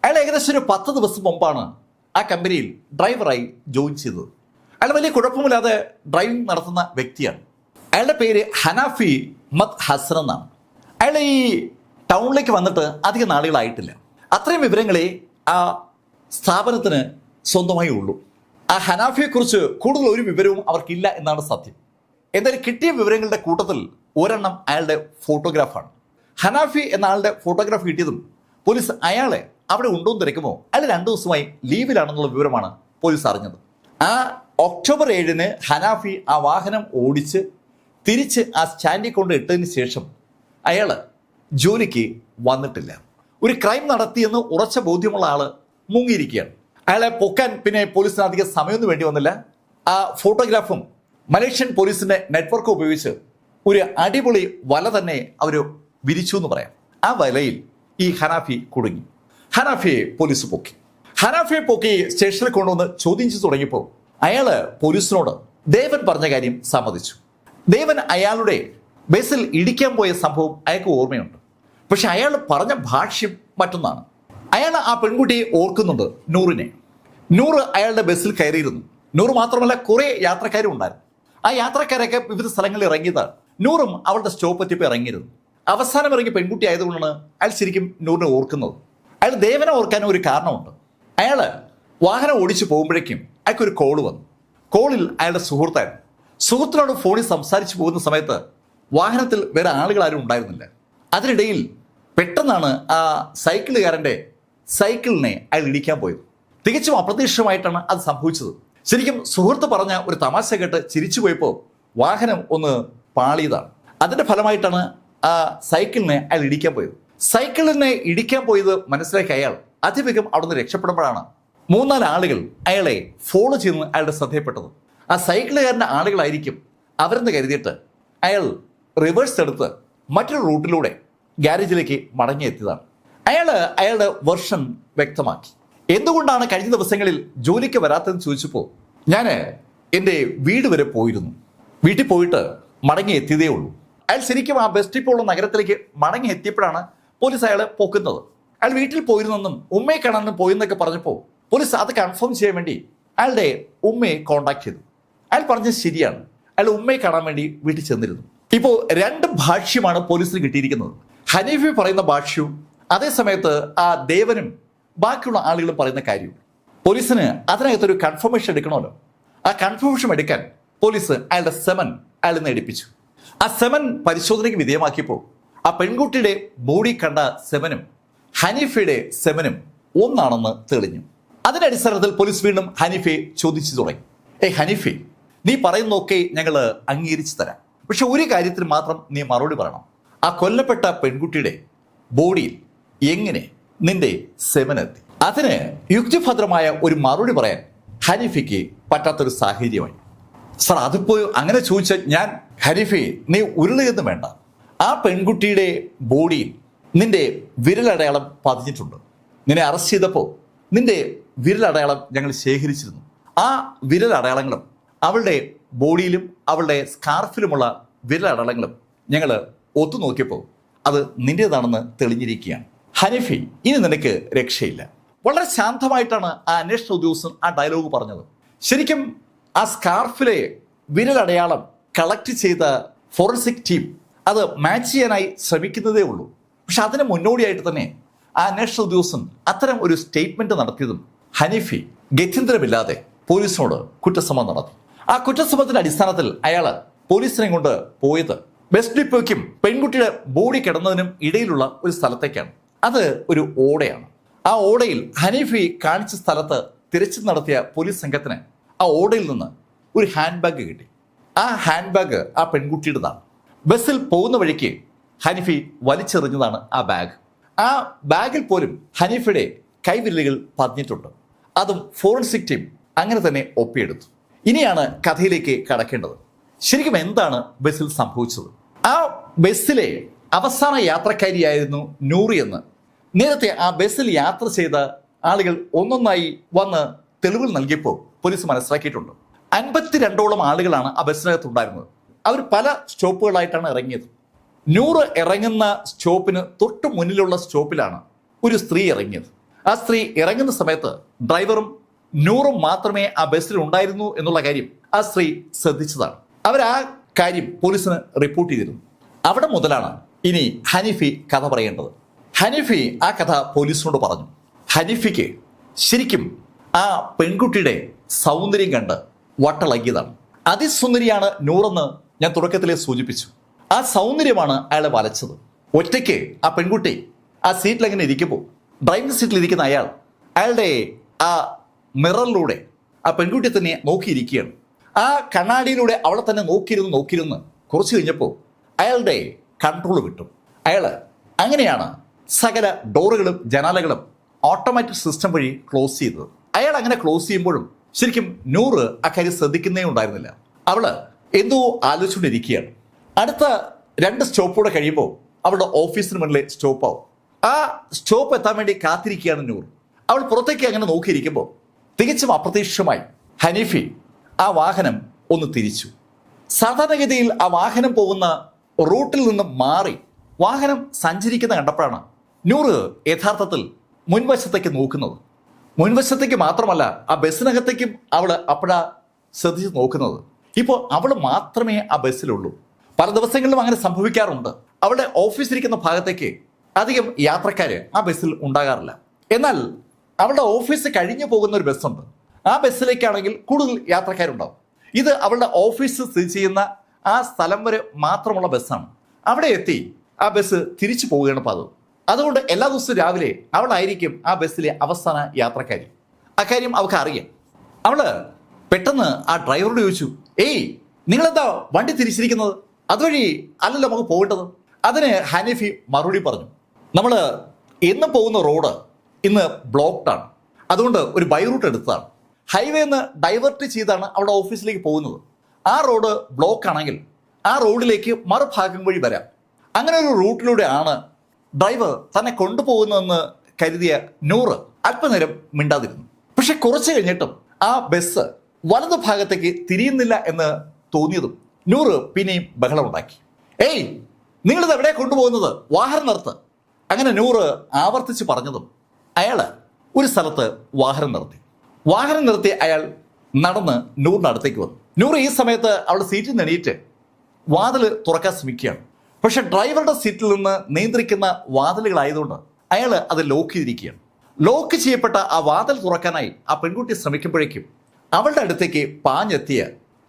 Speaker 1: അയാൾ ഏകദേശം ഒരു പത്ത് ദിവസം മുമ്പാണ് ആ കമ്പനിയിൽ ഡ്രൈവറായി ജോയിൻ ചെയ്തത്. അയാൾ വലിയ കുഴപ്പമില്ലാതെ ഡ്രൈവിംഗ് നടത്തുന്ന വ്യക്തിയാണ്. അയാളുടെ പേര് ഹനാഫി മത് ഹസൻ എന്നാണ്. അയാൾ ഈ ടൗണിലേക്ക് വന്നിട്ട് അധികം നാളുകളായിട്ടില്ല. അത്രയും വിവരങ്ങളെ ആ സ്ഥാപനത്തിന് സ്വന്തമായി ഉള്ളൂ. ആ ഹനാഫിയെക്കുറിച്ച് കൂടുതൽ ഒരു വിവരവും അവർക്കില്ല എന്നാണ് സത്യം. എന്തായാലും കിട്ടിയ വിവരങ്ങളുടെ കൂട്ടത്തിൽ ഒരെണ്ണം അയാളുടെ ഫോട്ടോഗ്രാഫാണ്. ഹനാഫി എന്ന ആളുടെ ഫോട്ടോഗ്രാഫ് കിട്ടിയതും പോലീസ് അയാളെ അവിടെ ഉണ്ടോ എന്ന് തിരക്കുമോ അയാൾ രണ്ടു ദിവസമായി ലീവിലാണെന്നുള്ള വിവരമാണ് പോലീസ് അറിഞ്ഞത്. ആ ഒക്ടോബർ ഏഴിന് ഹനാഫി ആ വാഹനം ഓടിച്ച് തിരിച്ച് ആ സ്റ്റാൻഡിൽ കൊണ്ട് ഇട്ടതിന് ശേഷം അയാൾ ജോലിക്ക് വന്നിട്ടില്ല. ഒരു ക്രൈം നടത്തിയെന്ന് ഉറച്ച ബോധ്യമുള്ള ആൾ മുങ്ങിയിരിക്കുകയാണ്. അയാളെ പൊക്കാൻ പിന്നെ പോലീസിന് അധികം സമയമൊന്നും വേണ്ടി വന്നില്ല. ആ ഫോട്ടോഗ്രാഫും മലേഷ്യൻ പോലീസിന്റെ നെറ്റ്വർക്ക് ഉപയോഗിച്ച് ഒരു അടിപൊളി വല തന്നെ അവർ വിരിച്ചു എന്ന് പറയാം. ആ വലയിൽ ഈ ഹനാഫി കുടുങ്ങി. ഹനാഫിയെ പോലീസ് പൊക്കി. ഹനാഫിയെ പൊക്കി സ്റ്റേഷനിൽ കൊണ്ടുവന്ന് ചോദ്യം ചെയ്തു തുടങ്ങിയപ്പോൾ അയാൾ പോലീസിനോട് ദേവൻ പറഞ്ഞ കാര്യം സമ്മതിച്ചു. ദേവൻ അയാളുടെ ബസ്സിൽ ഇടിക്കാൻ പോയ സംഭവം അയാൾക്ക് ഓർമ്മയുണ്ട്. പക്ഷെ അയാൾ പറഞ്ഞ ഭാഷ്യം മറ്റൊന്നാണ്. അയാൾ ആ പെൺകുട്ടിയെ ഓർക്കുന്നുണ്ട് നൂറിനെ. നൂറ് അയാളുടെ ബസ്സിൽ കയറിയിരുന്നു. നൂറ് മാത്രമല്ല കുറേ യാത്രക്കാരും ഉണ്ടായിരുന്നു. ആ യാത്രക്കാരൊക്കെ വിവിധ സ്ഥലങ്ങളിൽ ഇറങ്ങിയതാണ്. നൂറും അവളുടെ സ്റ്റോപ്പ് എത്തിപ്പോൾ ഇറങ്ങിയിരുന്നു. അവസാനം ഇറങ്ങി പെൺകുട്ടി ആയതുകൊണ്ടാണ് അയാൾ ശരിക്കും നൂറിനെ ഓർക്കുന്നത്. അയാൾ ദേവനെ ഓർക്കാനും ഒരു കാരണമുണ്ട്. അയാൾ വാഹനം ഓടിച്ചു പോകുമ്പോഴേക്കും അയാൾക്കൊരു കോൾ വന്നു. കോളിൽ അയാളുടെ സുഹൃത്തായിരുന്നു. സുഹൃത്തിനോട് ഫോണിൽ സംസാരിച്ചു പോകുന്ന സമയത്ത് വാഹനത്തിൽ വേറെ ആളുകൾ ആരും ഉണ്ടായിരുന്നില്ല. അതിനിടയിൽ പെട്ടെന്നാണ് ആ സൈക്കിളുകാരന്റെ സൈക്കിളിനെ അയാൾ ഇടിക്കാൻ പോയത്. തികച്ചും അപ്രതീക്ഷിതമായിട്ടാണ് അത് സംഭവിച്ചത്. ശരിക്കും സുഹൃത്ത് പറഞ്ഞ ഒരു തമാശ കേട്ട് ചിരിച്ചു പോയപ്പോൾ വാഹനം ഒന്ന് പാളിയതാണ്. അതിന്റെ ഫലമായിട്ടാണ് ആ സൈക്കിളിനെ അയാൾ ഇടിക്കാൻ പോയത്. സൈക്കിളിനെ ഇടിക്കാൻ പോയത് മനസ്സിലാക്കിയ അയാൾ അതിവേഗം അവിടുന്ന് രക്ഷപ്പെടുമ്പോഴാണ് മൂന്നാൽ ആളുകൾ അയാളെ ഫോളോ ചെയ്യുന്ന അയാളുടെ ശ്രദ്ധയപ്പെട്ടത് ആ സൈക്കിളുകാരന്റെ ആളുകളായിരിക്കും അവരെന്ന് കരുതിയിട്ട് അയാൾ റിവേഴ്സ് എടുത്ത് മറ്റൊരു റൂട്ടിലൂടെ ഗ്യാരേജിലേക്ക് മടങ്ങിയെത്തിയതാണ്. അയാൾ അയാളുടെ വെർഷൻ വ്യക്തമാക്കി. എന്തുകൊണ്ടാണ് കഴിഞ്ഞ ദിവസങ്ങളിൽ ജോലിക്ക് വരാത്തതെന്ന് ചോദിച്ചപ്പോൾ ഞാൻ എന്റെ വീട് വരെ പോയിരുന്നു. വീട്ടിൽ പോയിട്ട് മടങ്ങി എത്തിയതേ ഉള്ളൂ. അയാൾ ശരിക്കും ആ ബസ് സ്റ്റോപ്പുള്ള നഗരത്തിലേക്ക് മടങ്ങി എത്തിയപ്പോഴാണ് പോലീസ് അയാളെ പൊക്കുന്നത്. അയാൾ വീട്ടിൽ പോയിരുന്നെന്നും ഉമ്മയെ കാണാനും പോയെന്നൊക്കെ പറഞ്ഞപ്പോൾ പോലീസ് അത് കൺഫേം ചെയ്യാൻ വേണ്ടി അയാളുടെ ഉമ്മയെ കോണ്ടാക്ട് ചെയ്തു. അയാൾ പറഞ്ഞത് ശരിയാണ്. അയാൾ ഉമ്മയെ കാണാൻ വേണ്ടി വീട്ടിൽ ചെന്നിരുന്നു. ഇപ്പോൾ രണ്ട് ഭാഷ്യമാണ് പോലീസിന് കിട്ടിയിരിക്കുന്നത്. ഹനീഫി പറയുന്ന ഭാഷ്യവും അതേസമയത്ത് ആ ദേവനും ബാക്കിയുള്ള ആളുകളും പറയുന്ന കാര്യവും. പോലീസിന് അതിനകത്തൊരു കൺഫർമേഷൻ എടുക്കണമല്ലോ. ആ കൺഫർമേഷൻ എടുക്കാൻ പോലീസ് അയാളുടെ സെമൻ അയാളിൽ നിന്ന് എടുപ്പിച്ചു. ആ സെമൻ പരിശോധനയ്ക്ക് വിധേയമാക്കിയപ്പോൾ ആ പെൺകുട്ടിയുടെ ബോഡി കണ്ട സെമനും ഹനീഫയുടെ സെമനും ഒന്നാണെന്ന് തെളിഞ്ഞു. അതിന്റെ അടിസ്ഥാനത്തിൽ പോലീസ് വീണ്ടും ഹനീഫയെ ചോദിച്ചു തുടങ്ങി. ഏ ഹനീഫെ നീ പറയുന്നതൊക്കെ ഞങ്ങൾ അംഗീകരിച്ചു തരാം. പക്ഷെ ഒരു കാര്യത്തിന് മാത്രം നീ മറുപടി പറയണം. ആ കൊല്ലപ്പെട്ട പെൺകുട്ടിയുടെ ബോഡിയിൽ എങ്ങനെ നിന്റെ സെവനെത്തി അതിന് യുക്തിഭദ്രമായ ഒരു മറുപടി പറയാൻ ഹനീഫയ്ക്ക് പറ്റാത്തൊരു സാഹചര്യമായി. സാർ അതിപ്പോ അങ്ങനെ ചോദിച്ചാൽ ഞാൻ ഹനീഫെ നീ ഉരുളുകയെന്ന് വേണ്ട. ആ പെൺകുട്ടിയുടെ ബോഡിയിൽ നിന്റെ വിരലടയാളം പതിഞ്ഞിട്ടുണ്ട്. നിന്നെ അറസ്റ്റ് ചെയ്തപ്പോൾ നിന്റെ വിരലടയാളം ഞങ്ങൾ ശേഖരിച്ചിരുന്നു. ആ വിരലടയാളങ്ങളും അവളുടെ ബോഡിയിലും അവളുടെ സ്കാർഫിലുമുള്ള വിരലടയാളങ്ങളും ഞങ്ങൾ ഒത്തുനോക്കിയപ്പോൾ അത് നിന്റേതാണെന്ന് തെളിഞ്ഞിരിക്കുകയാണ്. ഹനിഫി ഇനി നിനക്ക് രക്ഷയില്ല. വളരെ ശാന്തമായിട്ടാണ് ആ അന്വേഷണ ഉദ്യോഗസ്ഥൻ ആ ഡയലോഗ് പറഞ്ഞത്. ശരിക്കും ആ സ്കാർഫിലെ വിരലടയാളം കളക്ട് ചെയ്ത ഫോറൻസിക് ടീം അത് മാച്ച് ചെയ്യാനായി ശ്രമിക്കുന്നതേ ഉള്ളൂ. പക്ഷെ അതിന് മുന്നോടിയായിട്ട് തന്നെ ആ അന്വേഷണ ഉദ്യോഗസ്ഥൻ അത്തരം ഒരു സ്റ്റേറ്റ്മെന്റ് നടത്തിയതും ഹനീഫി ഗത്യന്തരമില്ലാതെ പോലീസിനോട് കുറ്റസമ്മതം നടത്തി. ആ കുറ്റസമ്മതത്തിന്റെ അടിസ്ഥാനത്തിൽ അയാൾ പോലീസിനെ കൊണ്ട് പോയത്. ബസ് ഡിപ്പോയ്ക്കും പെൺകുട്ടിയുടെ ബോഡി കിടന്നതിനും ഇടയിലുള്ള ഒരു സ്ഥലത്തേക്കാണ്. അത് ഒരു ഓടയാണ്. ആ ഓടയിൽ ഹനീഫി കാണിച്ച സ്ഥലത്ത് തിരച്ചിൽ നടത്തിയ പോലീസ് സംഘത്തിന് ആ ഓടയിൽ നിന്ന് ഒരു ഹാൻഡ് ബാഗ് കിട്ടി. ആ ഹാൻഡ് ബാഗ് ആ പെൺകുട്ടിയുടേതാണ്. ബസ്സിൽ പോകുന്ന വഴിക്ക് ഹനീഫി വലിച്ചെറിഞ്ഞതാണ് ആ ബാഗ് ആ ബാഗിൽ പോലും ഹനീഫയുടെ കൈവിരലുകൾ പതിഞ്ഞിട്ടുണ്ട്. അതും ഫോറൻസിക് ടീം അങ്ങനെ തന്നെ ഒപ്പിയെടുത്തു. ഇനിയാണ് കഥയിലേക്ക് കടക്കേണ്ടത്. ശരിക്കും എന്താണ് ബസ്സിൽ സംഭവിച്ചത്? ആ ബസ്സിലെ അവസാന യാത്രക്കാരിയായിരുന്നു നൂറി എന്ന്. നേരത്തെ ആ ബസ്സിൽ യാത്ര ചെയ്ത ആളുകൾ ഒന്നൊന്നായി വന്ന് തെളിവുകൾ നൽകിയപ്പോൾ പോലീസ് മനസ്സിലാക്കിയിട്ടുണ്ട്. അൻപത്തിരണ്ടോളം ആളുകളാണ് ആ ബസ്സിനകത്ത് ഉണ്ടായിരുന്നത് അവർ പല സ്റ്റോപ്പുകളായിട്ടാണ് ഇറങ്ങിയത്. നൂറ് ഇറങ്ങുന്ന സ്റ്റോപ്പിന് തൊട്ട് മുന്നിലുള്ള സ്റ്റോപ്പിലാണ് ഒരു സ്ത്രീ ഇറങ്ങിയത്. ആ സ്ത്രീ ഇറങ്ങുന്ന സമയത്ത് ഡ്രൈവറും നൂറും മാത്രമേ ആ ബസ്സിൽ ഉണ്ടായിരുന്നു എന്നുള്ള കാര്യം ആ സ്ത്രീ ശ്രദ്ധിച്ചതാണ്. അവർ ആ കാര്യം പോലീസിന് റിപ്പോർട്ട് ചെയ്തിരുന്നു. അവിടെ മുതലാണ് ഇനി ഹനീഫി കഥ പറയേണ്ടത്. ഹനീഫി ആ കഥ പോലീസിനോട് പറഞ്ഞു. ഹനീഫിക്ക് ശരിക്കും ആ പെൺകുട്ടിയുടെ സൗന്ദര്യം കണ്ട് വട്ടളകിയതാണ്. അതിസുന്ദരിയാണ് നൂറെന്ന് ഞാൻ തുടക്കത്തിലെ സൂചിപ്പിച്ചു. ആ സൗന്ദര്യമാണ് അയാളെ വലച്ചത്. ഒറ്റയ്ക്ക് ആ പെൺകുട്ടി ആ സീറ്റിൽ അങ്ങനെ ഇരിക്കുമ്പോൾ ഡ്രൈവിംഗ് സീറ്റിൽ ഇരിക്കുന്ന അയാൾ അയാളുടെ ആ മിററിലൂടെ ആ പെൺകുട്ടി തന്നെ നോക്കിയിരിക്കുകയാണ്. ആ കണ്ണാടിയിലൂടെ അവളെ തന്നെ നോക്കിയിരുന്ന് നോക്കിയിരുന്ന്. കുറച്ച് കഴിഞ്ഞപ്പോൾ അയാളുടെ കൺട്രോൾ വിട്ടു. അയാൾ അങ്ങനെയാണ് സകല ഡോറുകളും ജനാലകളും ഓട്ടോമാറ്റിക് സിസ്റ്റം വഴി ക്ലോസ് ചെയ്തത്. അയാൾ അങ്ങനെ ക്ലോസ് ചെയ്യുമ്പോഴും ശരിക്കും നൂറ് അക്കാര്യം ശ്രദ്ധിക്കുന്നേ ഉണ്ടായിരുന്നില്ല. അവൾ എന്തോ ആലോചിച്ചുകൊണ്ടിരിക്കുകയാണ്. അടുത്ത രണ്ട് സ്റ്റോപ്പൂടെ കഴിയുമ്പോൾ അവളുടെ ഓഫീസിന് മുന്നിലെ സ്റ്റോപ്പാവും ആ സ്റ്റോപ്പ് എത്താൻ വേണ്ടി കാത്തിരിക്കുകയാണ് നൂർ അവൾ പുറത്തേക്ക് അങ്ങനെ നോക്കിയിരിക്കുമ്പോൾ തികച്ചും അപ്രതീക്ഷിതമായി ഹനീഫി ആ വാഹനം ഒന്ന് തിരിച്ചു. സാധാരണഗതിയിൽ ആ വാഹനം പോകുന്ന റൂട്ടിൽ നിന്ന് മാറി വാഹനം സഞ്ചരിക്കുന്ന കണ്ടപ്പോഴാണ് നൂറ് യഥാർത്ഥത്തിൽ മുൻവശത്തേക്ക് നോക്കുന്നത്. മുൻവശത്തേക്ക് മാത്രമല്ല ആ ബസ്സിനകത്തേക്കും അവൾ അപ്പോഴാ ശ്രദ്ധിച്ച് നോക്കുന്നത്. ഇപ്പോൾ അവൾ മാത്രമേ ആ ബസ്സിലുള്ളൂ. പല ദിവസങ്ങളിലും അങ്ങനെ സംഭവിക്കാറുണ്ട്. അവളുടെ ഓഫീസിരിക്കുന്ന ഭാഗത്തേക്ക് അധികം യാത്രക്കാര് ആ ബസ്സിൽ ഉണ്ടാകാറില്ല. എന്നാൽ അവളുടെ ഓഫീസ് കഴിഞ്ഞു പോകുന്ന ഒരു ബസ്സുണ്ട്. ആ ബസ്സിലേക്കാണെങ്കിൽ കൂടുതൽ യാത്രക്കാരുണ്ടാവും. ഇത് അവളുടെ ഓഫീസ് സ്ഥിതി ചെയ്യുന്ന ആ സ്ഥലം വരെ മാത്രമുള്ള ബസ്സാണ്. അവിടെ എത്തി ആ ബസ് തിരിച്ചു പോവുകയാണ് പതിവ്. അതുകൊണ്ട് എല്ലാ ദിവസവും രാവിലെ അവളായിരിക്കും ആ ബസ്സിലെ അവസാന യാത്രക്കാരി. അക്കാര്യം അവൾക്ക് അറിയാം അവൾ പെട്ടെന്ന് ആ ഡ്രൈവറോട് ചോദിച്ചു ഏയ് നിങ്ങളെന്താ വണ്ടി തിരിച്ചിരിക്കുന്നത്? അതുവഴി അല്ലല്ലോ നമുക്ക് പോകേണ്ടത്? അതിന് ഹനീഫി മറുപടി പറഞ്ഞു. നമ്മൾ എന്ന് പോകുന്ന റോഡ് ഇന്ന് ബ്ലോക്ക്ഡാണ് അതുകൊണ്ട് ഒരു ബൈ റൂട്ട് എടുത്തതാണ്. ഹൈവേ നിന്ന് ഡൈവേർട്ട് ചെയ്താണ് അവിടെ ഓഫീസിലേക്ക് പോകുന്നത്. ആ റോഡ് ബ്ലോക്ക് ആണെങ്കിൽ ആ റോഡിലേക്ക് മറുഭാഗം വഴി വരാം. അങ്ങനെ ഒരു റൂട്ടിലൂടെയാണ് ഡ്രൈവർ തന്നെ കൊണ്ടുപോകുന്നതെന്ന് കരുതിയ നൂറ് അല്പനേരം മിണ്ടാതിരുന്നു. പക്ഷെ കുറച്ച് കഴിഞ്ഞിട്ടും ആ ബസ് വലതു ഭാഗത്തേക്ക് തിരിയുന്നില്ല എന്ന് തോന്നിയതും നൂറ് പിന്നെയും ബഹളമുണ്ടാക്കി. ഏയ് നിങ്ങളിത് എവിടെ കൊണ്ടുപോകുന്നത്? വാഹനം നിർത്ത്. അങ്ങനെ നൂറ് ആവർത്തിച്ച് പറഞ്ഞതും അയാൾ ഒരു സ്ഥലത്ത് വാഹനം നിർത്തി. വാഹനം നിർത്തി അയാൾ നടന്ന് നൂറിന്റെ അടുത്തേക്ക് വന്നു. നൂറ് ഈ സമയത്ത് അവളുടെ സീറ്റിൽ നിന്ന് എണീറ്റ് വാതിൽ തുറക്കാൻ ശ്രമിക്കുകയാണ്. പക്ഷെ ഡ്രൈവറുടെ സീറ്റിൽ നിന്ന് നിയന്ത്രിക്കുന്ന വാതിലുകളായതുകൊണ്ട് അയാൾ അത് ലോക്ക് ചെയ്തിരിക്കുകയാണ്. ലോക്ക് ചെയ്യപ്പെട്ട ആ വാതിൽ തുറക്കാനായി ആ പെൺകുട്ടി ശ്രമിക്കുമ്പോഴേക്കും അവളുടെ അടുത്തേക്ക് പാഞ്ഞെത്തിയ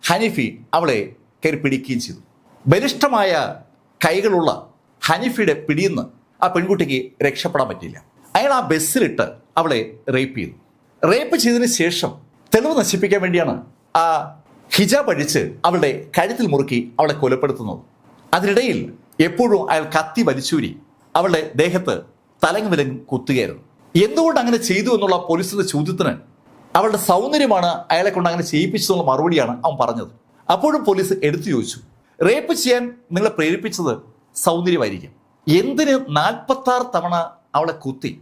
Speaker 1: ഹനീഫി അവളെ കയറി പിടിക്കുകയും ചെയ്തു. ബലിഷ്ഠമായ കൈകളുള്ള ഹനീഫിയുടെ പിടിയിൽ നിന്ന് ആ പെൺകുട്ടിക്ക് രക്ഷപ്പെടാൻ പറ്റിയില്ല. അയാൾ ആ ബസ്സിലിട്ട് അവളെ റേപ്പ് ചെയ്തു. റേപ്പ് ചെയ്തതിന് ശേഷം തെളിവ് നശിപ്പിക്കാൻ വേണ്ടിയാണ് ആ ഹിജാബ് അഴിച്ച് അവളുടെ കഴുത്തിൽ മുറുക്കി അവളെ കൊലപ്പെടുത്തുന്നത്. അതിനിടയിൽ എപ്പോഴും അയാൾ കത്തി വലിച്ചൂരി അവളുടെ ദേഹത്ത് തലങ്ങ് വിലങ്ങ് കുത്തുകയായിരുന്നു. എന്തുകൊണ്ട് അങ്ങനെ ചെയ്തു എന്നുള്ള പോലീസിന്റെ ചോദ്യത്തിന് അവളുടെ സൗന്ദര്യമാണ് അയാളെ കൊണ്ട് അങ്ങനെ ചെയ്യിപ്പിച്ചതെന്നുള്ള മറുപടിയാണ് അവൻ പറഞ്ഞത്. അപ്പോഴും പോലീസ് എടുത്തു ചോദിച്ചു റേപ്പ് ചെയ്യാൻ നിങ്ങളെ പ്രേരിപ്പിച്ചത് സൗന്ദര്യമായിരിക്കും. എന്തിന് നാൽപ്പത്തി ആറ് തവണ അവളെ കുത്തി.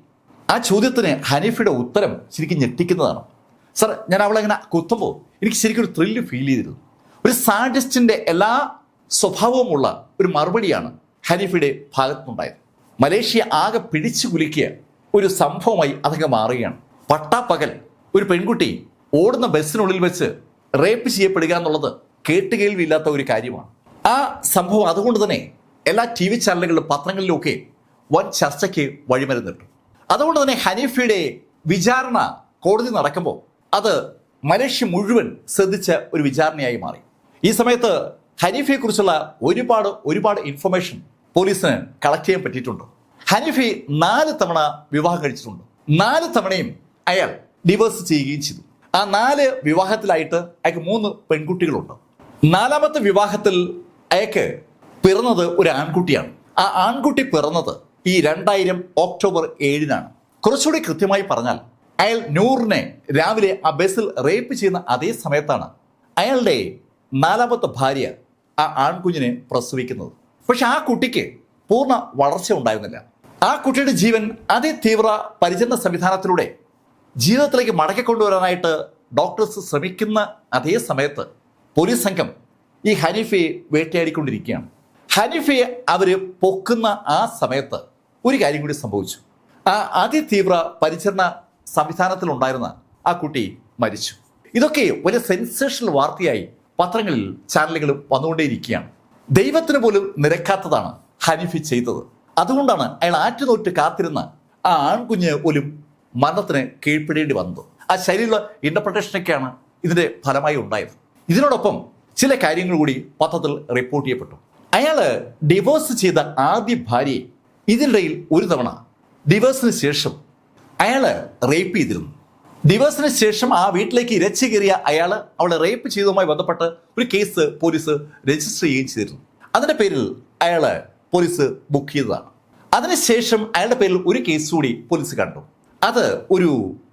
Speaker 1: ആ ചോദ്യത്തിന് ഹനീഫയുടെ ഉത്തരം ശരിക്കും ഞെട്ടിക്കുന്നതാണ്. സർ ഞാൻ അവളെ ഇങ്ങനെ കുത്തുമ്പോൾ എനിക്ക് ശരിക്കും ഒരു ത്രില്ല് ഫീൽ ചെയ്തിരുന്നു. ഒരു സാഡിസ്റ്റിന്റെ എല്ലാ സ്വഭാവവുമുള്ള ഒരു മറുപടിയാണ് ഹനീഫയുടെ ഭാഗത്തുനിന്നുണ്ടായത്. മലേഷ്യ ആകെ പിടിച്ചു കുലുക്കിയ ഒരു സംഭവമായി അതൊക്കെ മാറുകയാണ്. പട്ടാപ്പകൽ ഒരു പെൺകുട്ടി ഓടുന്ന ബസ്സിനുള്ളിൽ വെച്ച് റേപ്പ് ചെയ്യപ്പെടുക എന്നുള്ളത് കേട്ടുകേൾവിയില്ലാത്ത ഒരു കാര്യമാണ്. ആ സംഭവം അതുകൊണ്ട് തന്നെ എല്ലാ ടി വി ചാനലുകളിലും പത്രങ്ങളിലും ഒക്കെ വൻ ചർച്ചയ്ക്ക് വഴിമരുന്നിട്ടു. അതുകൊണ്ട് തന്നെ ഹനീഫയുടെ വിചാരണ കോടതി നടക്കുമ്പോൾ അത് മലേഷ്യ മുഴുവൻ ശ്രദ്ധിച്ച ഒരു വിചാരണയായി മാറി. ഈ സമയത്ത് ഹനീഫയെ കുറിച്ചുള്ള ഒരുപാട് ഒരുപാട് ഇൻഫർമേഷൻ പോലീസിന് കളക്ട് ചെയ്യാൻ പറ്റിയിട്ടുണ്ട്. ഹനീഫി നാല് തവണ വിവാഹം കഴിച്ചിട്ടുണ്ട്. നാല് തവണയും അയാൾ ഡിവോഴ്സ് ചെയ്യുകയും ചെയ്തു. ആ നാല് വിവാഹത്തിലായിട്ട് അയാൾക്ക് മൂന്ന് പെൺകുട്ടികളുണ്ട്. നാലാമത്തെ വിവാഹത്തിൽ അയാൾക്ക് പിറന്നത് ഒരു ആൺകുട്ടിയാണ്. ആ ആൺകുട്ടി പിറന്നത് ഈ രണ്ടായിരം ഒക്ടോബർ ഏഴിനാണ്. കുറച്ചുകൂടി കൃത്യമായി പറഞ്ഞാൽ അയാൾ നൂറിനെ രാവിലെ ആ ബസ്സിൽ റേപ്പ് ചെയ്യുന്ന അതേ സമയത്താണ് അയാളുടെ നാലാമത്തെ ഭാര്യ ആ ആൺകുഞ്ഞിനെ പ്രസവിക്കുന്നത്. പക്ഷെ ആ കുട്ടിക്ക് പൂർണ വളർച്ച ഉണ്ടായിരുന്നില്ല. ആ കുട്ടിയുടെ ജീവൻ അതേ തീവ്ര പരിചരണ സംവിധാനത്തിലൂടെ ജീവിതത്തിലേക്ക് മടക്കിക്കൊണ്ടുവരാനായിട്ട് ഡോക്ടേഴ്സ് ശ്രമിക്കുന്ന അതേ സമയത്ത് പോലീസ് സംഘം ഈ ഹനീഫയെ വേട്ടയാടിക്കൊണ്ടിരിക്കുകയാണ്. ഹനീഫയെ അവർ പൊക്കുന്ന ആ സമയത്ത് ഒരു കാര്യം കൂടി സംഭവിച്ചു. ആ അതിതീവ്ര പരിചരണ സംവിധാനത്തിലുണ്ടായിരുന്ന ആ കുട്ടി മരിച്ചു. ഇതൊക്കെ വലിയ സെൻസേഷണൽ വാർത്തയായി പത്രങ്ങളിൽ ചാനലുകളും വന്നുകൊണ്ടേയിരിക്കുകയാണ്. ദൈവത്തിന് പോലും നിരക്കാത്തതാണ് ഹനീഫി ചെയ്തത്. അതുകൊണ്ടാണ് അയാൾ ആറ്റുനോറ്റ് കാത്തിരുന്ന ആ ആൺകുഞ്ഞ് പോലും മരണത്തിന് കീഴ്പ്പെടേണ്ടി വന്നത്. ആ ശരീര ഇന്റർപ്രിട്ടേഷനൊക്കെയാണ് ഇതിന്റെ ഫലമായി ഉണ്ടായത്. ഇതിനോടൊപ്പം ചില കാര്യങ്ങൾ കൂടി പത്രത്തിൽ റിപ്പോർട്ട് ചെയ്യപ്പെട്ടു. അയാൾ ഡിവോഴ്സ് ചെയ്ത ആദ്യ ഭാര്യയെ ഇതിനിടയിൽ ഒരു തവണ ഡിവോഴ്സിന് ശേഷം അയാൾ റേപ്പ് ചെയ്തിരുന്നു. ഡിവോഴ്സിന് ശേഷം ആ വീട്ടിലേക്ക് ഇരച്ചു കയറിയ അയാൾ അവളെ റേപ്പ് ചെയ്തതുമായി ബന്ധപ്പെട്ട് ഒരു കേസ് പോലീസ് രജിസ്റ്റർ ചെയ്യുകയും ചെയ്തിരുന്നു. അതിന്റെ പേരിൽ അയാൾ പോലീസ് ബുക്ക് ചെയ്തതാണ്. അതിനുശേഷം അയാളുടെ പേരിൽ ഒരു കേസ് കൂടി പോലീസ് കണ്ടു. അത് ഒരു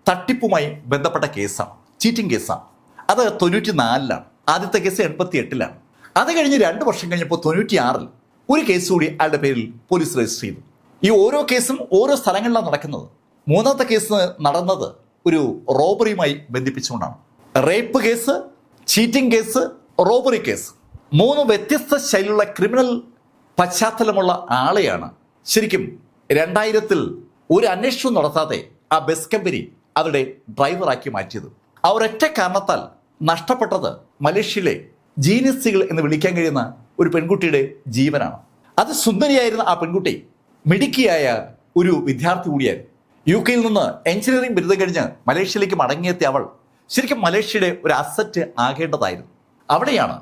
Speaker 1: തട്ടിപ്പുമായി ബന്ധപ്പെട്ട കേസാണ്. ചീറ്റിംഗ് കേസാണ്. അത് തൊണ്ണൂറ്റി നാലിലാണ് ആദ്യത്തെ കേസ് എൺപത്തി എട്ടിലാണ് അത് കഴിഞ്ഞ് രണ്ട് വർഷം കഴിഞ്ഞപ്പോൾ തൊണ്ണൂറ്റി ആറിൽ ഒരു കേസ് കൂടി അയാളുടെ പേരിൽ പോലീസ് രജിസ്റ്റർ ചെയ്തു. ഈ ഓരോ കേസും ഓരോ സ്ഥലങ്ങളിലാണ് നടക്കുന്നത്. മൂന്നാമത്തെ കേസ് നടന്നത് ഒരു റോബറിയുമായി ബന്ധിപ്പിച്ചുകൊണ്ടാണ്. Rape case cheating case robbery case മൂന്ന് വ്യത്യസ്ത ശൈലിയുള്ള ക്രിമിനൽ പശ്ചാത്തലമുള്ള ആളെയാണ് ശരിക്കും രണ്ടായിരത്തിൽ ഒരു അന്വേഷണം നടത്താതെ ആ ബസ് കമ്പനി അവരുടെ ഡ്രൈവറാക്കി മാറ്റിയത്. ആ ഒരൊറ്റ കാരണത്താൽ നഷ്ടപ്പെട്ടത് മലേഷ്യയിലെ ജീനിയസുകൾ എന്ന് വിളിക്കാൻ കഴിയുന്ന ഒരു പെൺകുട്ടിയുടെ ജീവനാണ്. അത് സുന്ദരിയായിരുന്ന ആ പെൺകുട്ടി മിടുക്കിയായ ഒരു വിദ്യാർത്ഥി കൂടിയായിരുന്നു. യു കെയിൽ നിന്ന് എഞ്ചിനീയറിംഗ് ബിരുദം കഴിഞ്ഞ് മലേഷ്യയിലേക്ക് മടങ്ങിയെത്തിയ അവൾ ശരിക്കും മലേഷ്യയുടെ ഒരു അസറ്റ് ആകേണ്ടതായിരുന്നു. അവിടെയാണ്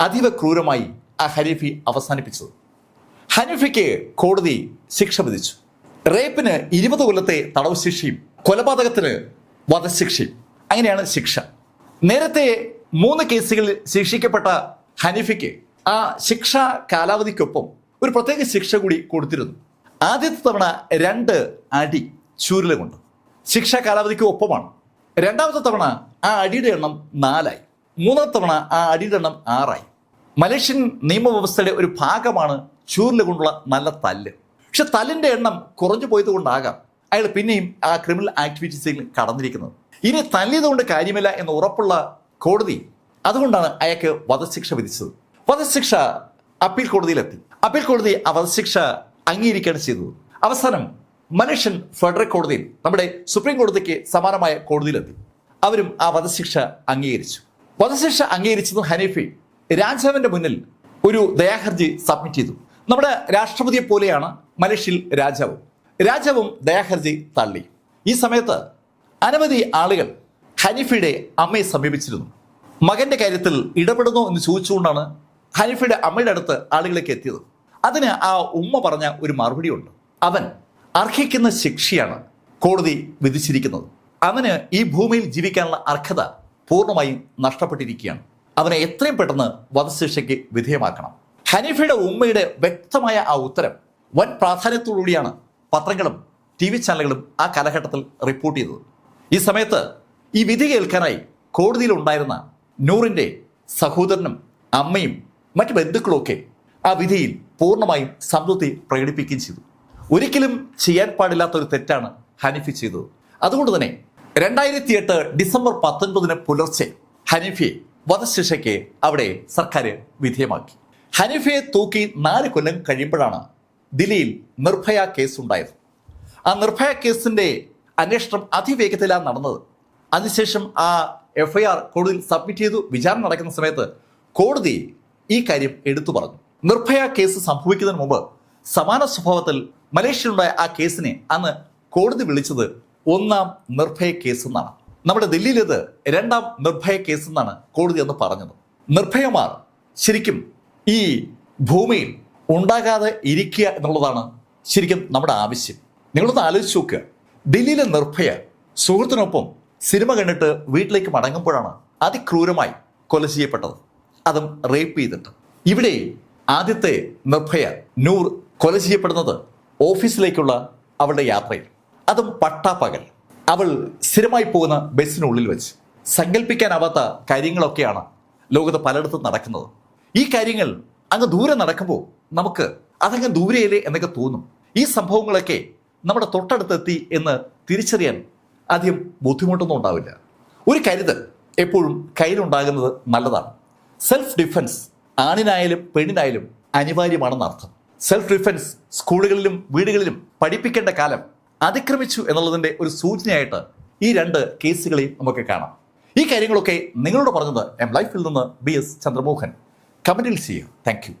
Speaker 1: അതീവ ക്രൂരമായി ആ ഹനീഫി അവസാനിപ്പിച്ചത്. ഹനീഫിക്ക് കോടതി ശിക്ഷ വിധിച്ചു. റേപ്പിന് ഇരുപത് കൊല്ലത്തെ തടവ് ശിക്ഷയും കൊലപാതകത്തിന് വധശിക്ഷയും. അങ്ങനെയാണ് ശിക്ഷ. നേരത്തെ മൂന്ന് കേസുകളിൽ ശിക്ഷിക്കപ്പെട്ട ഹനീഫിക്ക് ആ ശിക്ഷ കാലാവധിക്കൊപ്പം ഒരു പ്രത്യേക ശിക്ഷ കൂടി കൊടുത്തിരുന്നു. ആദ്യത്തെ തവണ രണ്ട് അടി ചൂരില കൊണ്ട്. ശിക്ഷാ കാലാവധിക്ക് ഒപ്പമാണ്. രണ്ടാമത്തെ തവണ ആ അടിയുടെ എണ്ണം നാലായി. മൂന്നാമത്തെ തവണ ആ അടിയുടെ എണ്ണം ആറായി. മലേഷ്യൻ നിയമവ്യവസ്ഥയുടെ ഒരു ഭാഗമാണ് ചൂരില കൊണ്ടുള്ള നല്ല തല്ല്. പക്ഷെ തല്ലിന്റെ എണ്ണം കുറഞ്ഞു പോയത് കൊണ്ടാകാം അയാൾ പിന്നെയും ആ ക്രിമിനൽ ആക്ടിവിറ്റീസിൽ കടന്നിരിക്കുന്നത്. ഇനി തല്ലിയതുകൊണ്ട് കാര്യമില്ല എന്ന് ഉറപ്പുള്ള കോടതി അതുകൊണ്ടാണ് അയാൾക്ക് വധശിക്ഷ വിധിച്ചത്. വധശിക്ഷ അപ്പീൽ കോടതിയിലെത്തി. അപ്പീൽ കോടതി ആ വധശിക്ഷ അംഗീകരിക്കുകയാണ് ചെയ്തത്. അവസാനം മനുഷ്യൻ ഫെഡറൽ കോടതിയിൽ നമ്മുടെ സുപ്രീം കോടതിക്ക് സമാനമായ കോടതിയിലെത്തി. അവരും ആ വധശിക്ഷ അംഗീകരിച്ചു. വധശിക്ഷ അംഗീകരിച്ചതും ഹനീഫി രാജാവിന്റെ മുന്നിൽ ഒരു ദയാഹർജി സബ്മിറ്റ് ചെയ്തു. നമ്മുടെ രാഷ്ട്രപതിയെ പോലെയാണ് മനുഷ്യൽ രാജാവും. രാജാവും ദയാഹർജി തള്ളി. ഈ സമയത്ത് അനവധി ആളുകൾ ഹനീഫയുടെ അമ്മയെ സമീപിച്ചിരുന്നു. മകന്റെ കാര്യത്തിൽ ഇടപെടുന്നു എന്ന് ചോദിച്ചുകൊണ്ടാണ് ഹനീഫയുടെ അമ്മയുടെ അടുത്ത് ആളുകളേക്ക് എത്തിയത്. അതിന് ആ ഉമ്മ പറഞ്ഞ ഒരു മറുപടിയുണ്ട്. അവൻ അർഹിക്കുന്ന ശിക്ഷയാണ് കോടതി വിധിച്ചിരിക്കുന്നത്. അവന് ഈ ഭൂമിയിൽ ജീവിക്കാനുള്ള അർഹത പൂർണമായും നഷ്ടപ്പെട്ടിരിക്കുകയാണ്. അവനെ എത്രയും പെട്ടെന്ന് വധശിക്ഷയ്ക്ക് വിധേയമാക്കണം. ഹനീഫയുടെ ഉമ്മയുടെ വ്യക്തമായ ആ ഉത്തരം വൻ പ്രാധാന്യത്തോടുകൂടിയാണ് പത്രങ്ങളും ടി വി ചാനലുകളും ആ കാലഘട്ടത്തിൽ റിപ്പോർട്ട് ചെയ്തത്. ഈ സമയത്ത് ഈ വിധി കേൾക്കാനായി കോടതിയിലുണ്ടായിരുന്ന നൂറിന്റെ സഹോദരനും അമ്മയും മറ്റു ബന്ധുക്കളൊക്കെ ആ വിധിയിൽ പൂർണമായും സംതൃപ്തി പ്രകടിപ്പിക്കുകയും ചെയ്തു. ഒരിക്കലും ചെയ്യാൻ പാടില്ലാത്ത ഒരു തെറ്റാണ് ഹനീഫി ചെയ്തത്. അതുകൊണ്ട് തന്നെ രണ്ടായിരത്തി എട്ട് ഡിസംബർ പത്തൊൻപതിന് പുലർച്ചെ ഹനീഫിയെ വധശിക്ഷയ്ക്ക് അവിടെ സർക്കാർ വിധേയമാക്കി. ഹനീഫയെ തൂക്കി നാല് കൊല്ലം കഴിയുമ്പോഴാണ് ദില്ലിയിൽ നിർഭയ കേസ് ഉണ്ടായത് ആ നിർഭയ കേസിന്റെ അന്വേഷണം അതിവേഗത്തിലാണ് നടന്നത്. അതിനുശേഷം ആ എഫ്ഐആർ കോടതിയിൽ സബ്മിറ്റ് ചെയ്തു. വിചാരണ നടക്കുന്ന സമയത്ത് കോടതി ഈ കാര്യം എടുത്തു പറഞ്ഞു. നിർഭയ കേസ് സംഭവിക്കുന്നതിന് മുമ്പ് സമാന സ്വഭാവത്തിൽ മലേഷ്യയിലുണ്ടായ ആ കേസിനെ അന്ന് കോടതി വിളിച്ചത് ഒന്നാം നിർഭയ കേസ് എന്നാണ്. നമ്മുടെ ദില്ലിയിലേത് രണ്ടാം നിർഭയ കേസ് എന്നാണ് കോടതി അന്ന് പറഞ്ഞത്. നിർഭയമാർ ശരിക്കും ഈ ഭൂമിയിൽ ഉണ്ടാകാതെ ഇരിക്കുക എന്നുള്ളതാണ് ശരിക്കും നമ്മുടെ ആവശ്യം. നിങ്ങളൊന്ന് ആലോചിച്ച് നോക്കുക ഡൽഹിയിലെ നിർഭയ സുഹൃത്തിനൊപ്പം സിനിമ കണ്ടിട്ട് വീട്ടിലേക്ക് മടങ്ങുമ്പോഴാണ് അതിക്രൂരമായി കൊല ചെയ്യപ്പെട്ടത്. അതും റേപ്പ് ചെയ്തിട്ട്. ഇവിടെ ആദ്യത്തെ നിർഭയ നൂർ കൊല ചെയ്യപ്പെടുന്നത് ഓഫീസിലേക്കുള്ള അവളുടെ യാത്രയിൽ. അതും പട്ടാപ്പകൽ. അവൾ സ്ഥിരമായി പോകുന്ന ബസ്സിനുള്ളിൽ വെച്ച്. സങ്കല്പിക്കാനാവാത്ത കാര്യങ്ങളൊക്കെയാണ് ലോകത്ത് പലയിടത്തും നടക്കുന്നത്. ഈ കാര്യങ്ങൾ അങ്ങ് ദൂരെ നടക്കുമ്പോൾ നമുക്ക് അതങ്ങ് ദൂരെയല്ലേ എന്നൊക്കെ തോന്നും. ഈ സംഭവങ്ങളൊക്കെ നമ്മുടെ തൊട്ടടുത്തെത്തി എന്ന് തിരിച്ചറിയാൻ ആദ്യം ബുദ്ധിമുട്ടൊന്നും ഉണ്ടാവില്ല. ഒരു കരുതൽ എപ്പോഴും കയ്യിലുണ്ടാകുന്നത് നല്ലതാണ്. സെൽഫ് ഡിഫൻസ് ആണിനായാലും പെണ്ണിനായാലും അനിവാര്യമാണെന്ന് അർത്ഥം. സെൽഫ് ഡിഫൻസ് സ്കൂളുകളിലും വീടുകളിലും പഠിപ്പിക്കേണ്ട കാലം അതിക്രമിച്ചു എന്നുള്ളതിന്റെ ഒരു സൂചനയായിട്ട് ഈ രണ്ട് കേസുകളെയും നമുക്ക് കാണാം. ഈ കാര്യങ്ങളൊക്കെ നിങ്ങളോട് പറഞ്ഞത് എം ലൈഫിൽ നിന്ന് ബി എസ് ചന്ദ്രമോഹൻ. കമന്റിൽ ചെയ്യുക. താങ്ക്